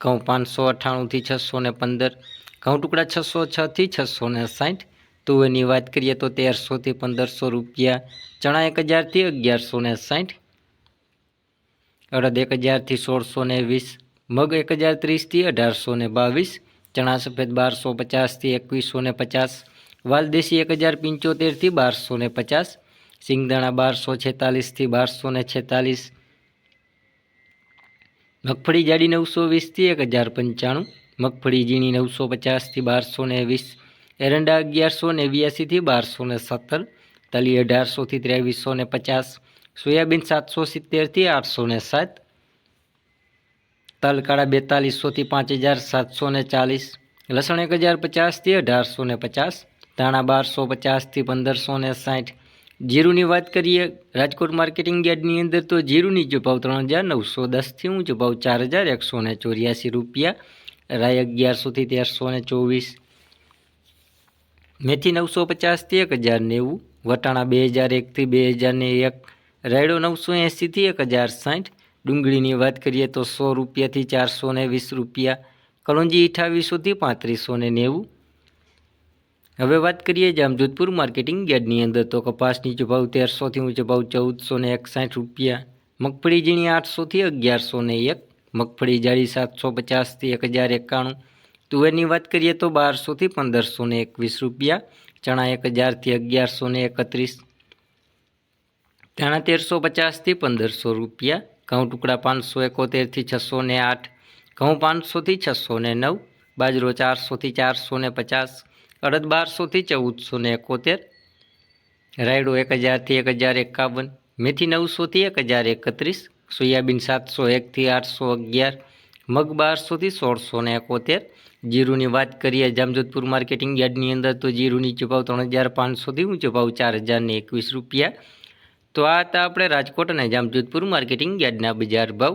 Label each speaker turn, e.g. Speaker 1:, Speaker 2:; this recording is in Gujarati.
Speaker 1: ઘઉં પાંચસો અઠ્ઠાણુંથી છસો ને પંદર ઘઉં ટુકડા છસો છથી છસો ને સાઠ તુવેરની વાત કરીએ તો તેરસોથી પંદરસો રૂપિયા, ચણા એક હજારથી અગિયારસો ને સાઠ. અડદ એક હજારથી સોળસો ને વીસ, મગ એક હજાર ત્રીસથી અઢારસો ને બાવીસ, ચણા સફેદ બારસો પચાસથી એકવીસો ને પચાસ, વાલદેશી એક હજાર પંચોતેરથી બારસો ને પચાસ, સિંગદાણા બારસો છેતાલીસથી બારસો ને છેતાલીસ મગફળી જાડી નવસો વીસથી એક હજાર પંચાણું, મગફળી ઝીણી નવસો પચાસથી બારસો ને વીસ, એરંડા અગિયારસો નેવ્યાસીથી બારસો ને સત્તર, તલી અઢારસોથી ત્રેવીસો ને પચાસ, સોયાબીન સાતસો સિત્તેરથી આઠસો ને સાત, તલકાળા બેતાલીસોથી પાંચ હજાર સાતસો ને ચાલીસ, લસણ એક હજાર પચાસથી અઢારસો ને પચાસ, ધાણા બારસો પચાસથી પંદરસો ને સાઠ જીરુની વાત કરીએ, રાજકોટ માર્કેટિંગ યાર્ડની અંદર તો જીરુની જો ભાવ ત્રણ હજાર નવસો દસથી ઊંચો ભાવ ચાર હજાર એકસો ને ચોર્યાસી રૂપિયા, રાય અગિયારસોથી તેરસો ને ચોવીસ, મેથી નવસો પચાસથી એક હજાર નેવું, વટાણા બે હજાર એકથી બે હજાર ને એક, રાયડો નવસો એંસીથી એક હજાર સાઠ, ડુંગળીની વાત કરીએ તો સો રૂપિયાથી ચારસો ને વીસ રૂપિયા, કલોંજી અઠાવીસોથી પાંત્રીસો ને નેવું હવે વાત કરીએ જામજોધપુર માર્કેટિંગ યાર્ડની અંદર, તો કપાસ નીચો ભાવ તેરસોથી ઊંચો ભાવ ચૌદસો ને એકસાઠ રૂપિયા, મગફળી ઝીણી આઠસોથી અગિયારસો ને એક, મગફળી જાળી સાતસો પચાસથી એક હજાર એકાણું. તુવેરની વાત કરીએ તો બારસોથી પંદરસો ને એકવીસ રૂપિયા, ચણા એક હજારથી અગિયારસો ને એકત્રીસ, ધાણા તેરસો પચાસથી પંદરસો રૂપિયા, ઘઉં ટુકડા પાંચસો એકોતેરથી છસો ને આઠ, ઘઉં પાંચસોથી છસો ને નવ, બાજરો ચારસોથી ચારસો ને પચાસ અડદ બારસોથી ચૌદસો ને એકોતેર, રાયડો એક હજારથી એક હજાર એકાવન, મેથી નવસોથી એક હજાર એકત્રીસ, સોયાબીન સાતસો એકથી આઠસો અગિયાર, મગ બારસોથી સોળસો ને એકોતેર. જીરુની વાત કરીએ જામજોધપુર માર્કેટિંગ યાર્ડની અંદર તો જીરુની ચૂપાવ ત્રણ હજાર પાંચસોથી ઊંચો ભાવ ચાર હજારને એકવીસ રૂપિયા. તો આ હતા આપણે રાજકોટ અને જામજોધપુર માર્કેટિંગ યાર્ડના બજાર ભાવ.